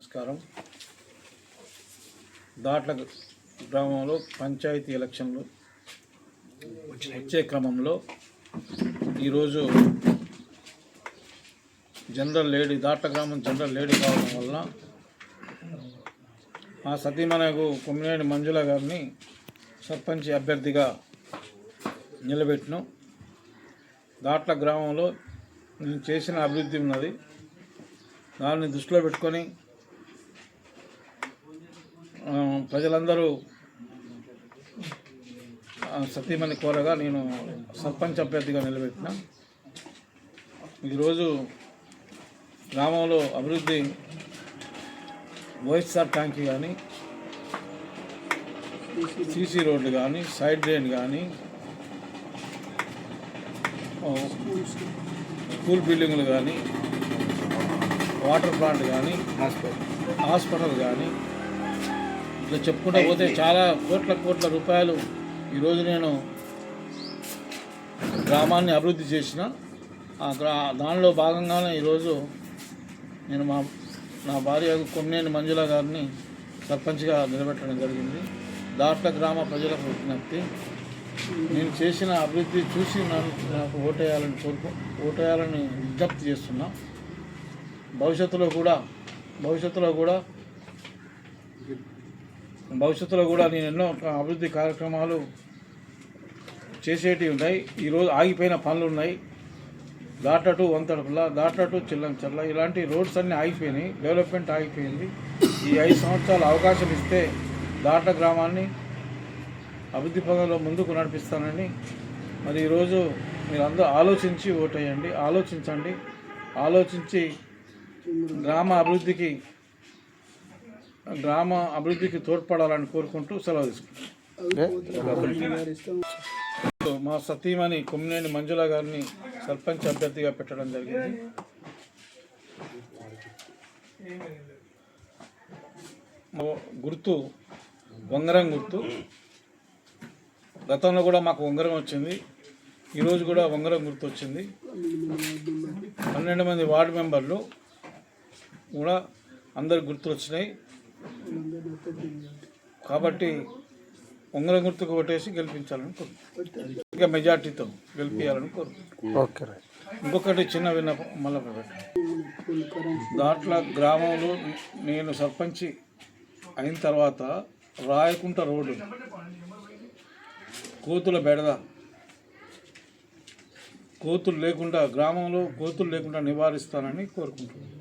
నమస్కారం. దాట్ల గ్రామంలో పంచాయతీ ఎలక్షన్లు వచ్చే క్రమంలో ఈరోజు జనరల్ లేడీ దాట్ల గ్రామం జనరల్ లేడీ కావడం వల్ల మా సతీమణకు కొమ్మినేని మంజుల గారిని సర్పంచ్ అభ్యర్థిగా నిలబెట్టిను. దాట్ల గ్రామంలో నేను చేసిన అభివృద్ధి ఉన్నది. దాన్ని దృష్టిలో పెట్టుకొని ప్రజలందరూ ఆ, సతీమణి కోరగా నేను సర్పంచ్ అభ్యర్థిగా నిలబెట్టిన. ఈరోజు గ్రామంలో అభివృద్ధి వైఎస్ఆర్ ట్యాంక్ కానీ సీసీ రోడ్లు కానీ సైడ్ డ్రైన్ కానీ స్కూల్ బిల్డింగ్లు కానీ వాటర్ ప్లాంట్ కానీ హాస్పిటల్ హాస్పిటల్ కానీ ఇట్లా చెప్పుకుంటూ పోతే చాలా కోట్ల కోట్ల రూపాయలు ఈరోజు నేను గ్రామాన్ని అభివృద్ధి చేసిన. ఆ గ్రా దానిలో భాగంగానే ఈరోజు నేను మా నా భార్య కొన్నేని మంజుల గారిని సర్పంచ్గా నిలబెట్టడం జరిగింది. దాట్ల గ్రామ ప్రజలకు విజ్ఞప్తి. నేను చేసిన అభివృద్ధి చూసి నన్ను నాకు ఓటేయాలని కోరుకో ఓటేయాలని విజ్ఞప్తి చేస్తున్నా. భవిష్యత్తులో కూడా భవిష్యత్తులో కూడా భవిష్యత్తులో కూడా నేను ఎన్నో అభివృద్ధి కార్యక్రమాలు చేసేటివి ఉన్నాయి. ఈరోజు ఆగిపోయిన పనులు ఉన్నాయి. దాటటు వంతడపుల దాటటు చిల్లం చల్ల ఇలాంటి రోడ్స్ అన్నీ ఆగిపోయినాయి. డెవలప్మెంట్ ఆగిపోయింది. ఈ ఐదు సంవత్సరాలు అవకాశం ఇస్తే దాట గ్రామాన్ని అభివృద్ధి పదంలో ముందుకు నడిపిస్తానని మరి ఈరోజు మీరు అందరూ ఆలోచించి ఓటేయండి. ఆలోచించండి. ఆలోచించి గ్రామ అభివృద్ధికి గ్రామ అభివృద్ధికి తోడ్పడాలని కోరుకుంటూ సెలవు తీసుకుంటాం మా సతీమణి కొమ్మినేని మంజుల గారిని సర్పంచ్ అభ్యర్థిగా పెట్టడం జరిగింది. గుర్తు వంగరం గుర్తు. గతంలో కూడా మాకు వంగరం వచ్చింది. ఈరోజు కూడా వంగరం గుర్తు వచ్చింది. పన్నెండు మంది వార్డు మెంబర్లు కూడా అందరు గుర్తు వచ్చినాయి. కాబట్టి ఉంగరం గుర్తుకు ఓటేసి గెలిపించాలని ఇంకా మెజార్టీతో గెలిపించాలని ఓకే రైట్. ఇంకొకటి చిన్న విన్నపం మళ్ళీ దాంట్లో గ్రామంలో నేను సర్పంచ్ అయిన తర్వాత రాయకుంట రోడ్డు కోతుల బెడద కోతులు లేకుండా గ్రామంలో కోతులు లేకుండా నివారిస్తానని కోరుకుంటున్నాను.